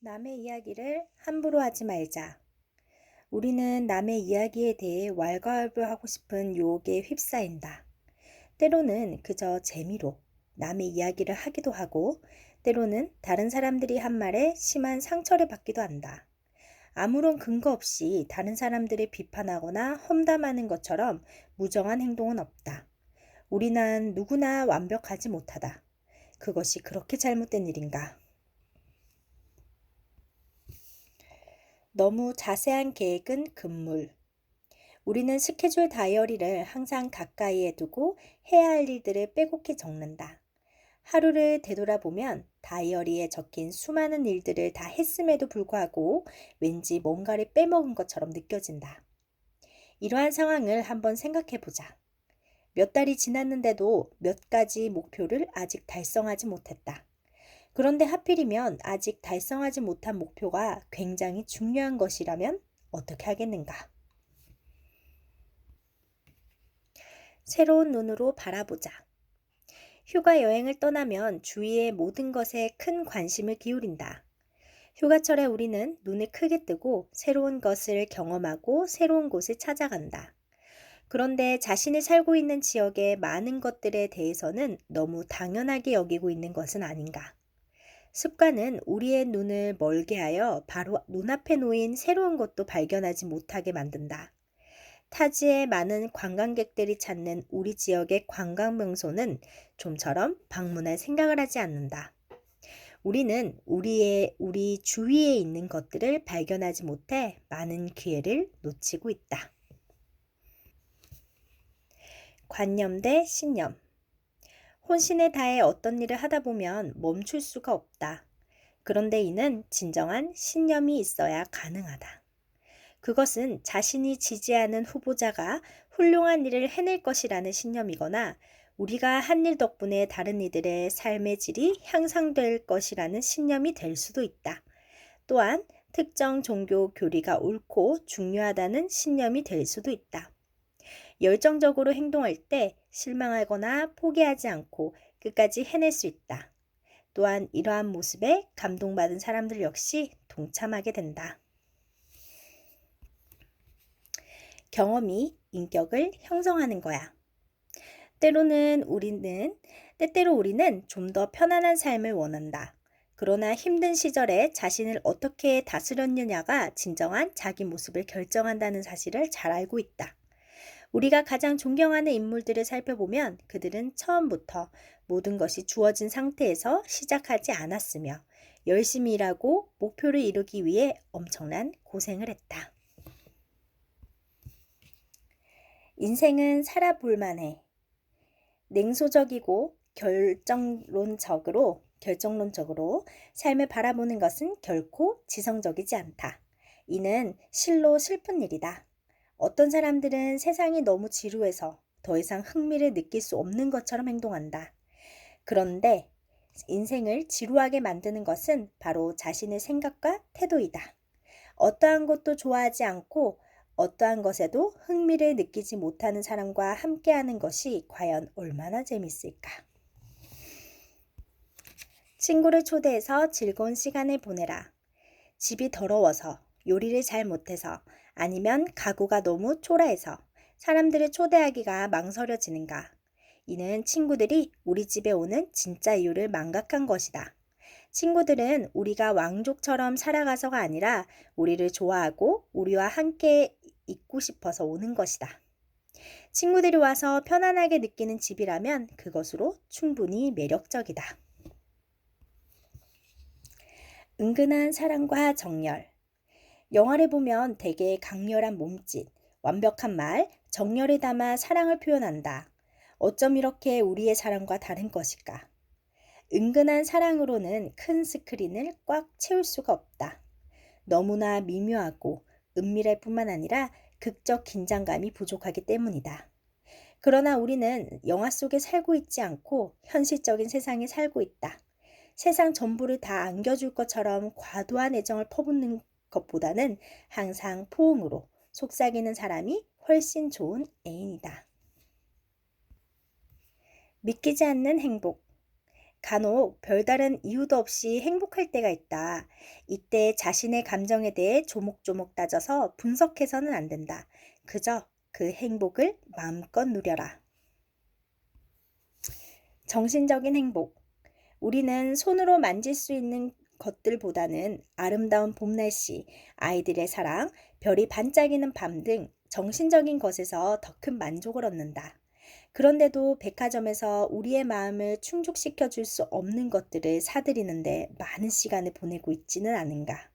남의 이야기를 함부로 하지 말자. 우리는 남의 이야기에 대해 왈가왈부하고 싶은 유혹에 휩싸인다. 때로는 그저 재미로 남의 이야기를 하기도 하고, 때로는 다른 사람들이 한 말에 심한 상처를 받기도 한다. 아무런 근거 없이 다른 사람들을 비판하거나 험담하는 것처럼 무정한 행동은 없다. 우리는 누구나 완벽하지 못하다. 그것이 그렇게 잘못된 일인가? 너무 자세한 계획은 금물. 우리는 스케줄 다이어리를 항상 가까이에 두고 해야 할 일들을 빼곡히 적는다. 하루를 되돌아보면 다이어리에 적힌 수많은 일들을 다 했음에도 불구하고 왠지 뭔가를 빼먹은 것처럼 느껴진다. 이러한 상황을 한번 생각해 보자. 몇 달이 지났는데도 몇 가지 목표를 아직 달성하지 못했다. 그런데 하필이면 아직 달성하지 못한 목표가 굉장히 중요한 것이라면 어떻게 하겠는가? 새로운 눈으로 바라보자. 휴가 여행을 떠나면 주위의 모든 것에 큰 관심을 기울인다. 휴가철에 우리는 눈을 크게 뜨고 새로운 것을 경험하고 새로운 곳을 찾아간다. 그런데 자신이 살고 있는 지역의 많은 것들에 대해서는 너무 당연하게 여기고 있는 것은 아닌가. 습관은 우리의 눈을 멀게 하여 바로 눈앞에 놓인 새로운 것도 발견하지 못하게 만든다. 타지에 많은 관광객들이 찾는 우리 지역의 관광 명소는 좀처럼 방문할 생각을 하지 않는다. 우리는 우리의 우리 주위에 있는 것들을 발견하지 못해 많은 기회를 놓치고 있다. 관념 대 신념. 혼신에 다해 어떤 일을 하다 보면 멈출 수가 없다. 그런데 이는 진정한 신념이 있어야 가능하다. 그것은 자신이 지지하는 후보자가 훌륭한 일을 해낼 것이라는 신념이거나 우리가 한 일 덕분에 다른 이들의 삶의 질이 향상될 것이라는 신념이 될 수도 있다. 또한 특정 종교 교리가 옳고 중요하다는 신념이 될 수도 있다. 열정적으로 행동할 때 실망하거나 포기하지 않고 끝까지 해낼 수 있다. 또한 이러한 모습에 감동받은 사람들 역시 동참하게 된다. 경험이 인격을 형성하는 거야. 때로는 우리는, 때때로 우리는 좀 더 편안한 삶을 원한다. 그러나 힘든 시절에 자신을 어떻게 다스렸느냐가 진정한 자기 모습을 결정한다는 사실을 잘 알고 있다. 우리가 가장 존경하는 인물들을 살펴보면 그들은 처음부터 모든 것이 주어진 상태에서 시작하지 않았으며 열심히 일하고 목표를 이루기 위해 엄청난 고생을 했다. 인생은 살아볼만 해. 냉소적이고 결정론적으로 결정론적으로 삶을 바라보는 것은 결코 지성적이지 않다. 이는 실로 슬픈 일이다. 어떤 사람들은 세상이 너무 지루해서 더 이상 흥미를 느낄 수 없는 것처럼 행동한다. 그런데 인생을 지루하게 만드는 것은 바로 자신의 생각과 태도이다. 어떠한 것도 좋아하지 않고 어떠한 것에도 흥미를 느끼지 못하는 사람과 함께하는 것이 과연 얼마나 재밌을까? 친구를 초대해서 즐거운 시간을 보내라. 집이 더러워서, 요리를 잘 못해서, 아니면 가구가 너무 초라해서 사람들을 초대하기가 망설여지는가? 이는 친구들이 우리 집에 오는 진짜 이유를 망각한 것이다. 친구들은 우리가 왕족처럼 살아가서가 아니라 우리를 좋아하고 우리와 함께 있고 싶어서 오는 것이다. 친구들이 와서 편안하게 느끼는 집이라면 그것으로 충분히 매력적이다. 은근한 사랑과 정열. 영화를 보면 대개 강렬한 몸짓, 완벽한 말, 정열을 담아 사랑을 표현한다. 어쩜 이렇게 우리의 사랑과 다른 것일까? 은근한 사랑으로는 큰 스크린을 꽉 채울 수가 없다. 너무나 미묘하고 은밀할 뿐만 아니라 극적 긴장감이 부족하기 때문이다. 그러나 우리는 영화 속에 살고 있지 않고 현실적인 세상에 살고 있다. 세상 전부를 다 안겨줄 것처럼 과도한 애정을 퍼붓는 것보다는 항상 포옹으로 속삭이는 사람이 훨씬 좋은 애인이다. 믿기지 않는 행복. 간혹 별다른 이유도 없이 행복할 때가 있다. 이때 자신의 감정에 대해 조목조목 따져서 분석해서는 안 된다. 그저 그 행복을 마음껏 누려라. 정신적인 행복. 우리는 손으로 만질 수 있는 것들보다는 아름다운 봄 날씨, 아이들의 사랑, 별이 반짝이는 밤 등 정신적인 것에서 더 큰 만족을 얻는다. 그런데도 백화점에서 우리의 마음을 충족시켜 줄 수 없는 것들을 사들이는데 많은 시간을 보내고 있지는 않은가.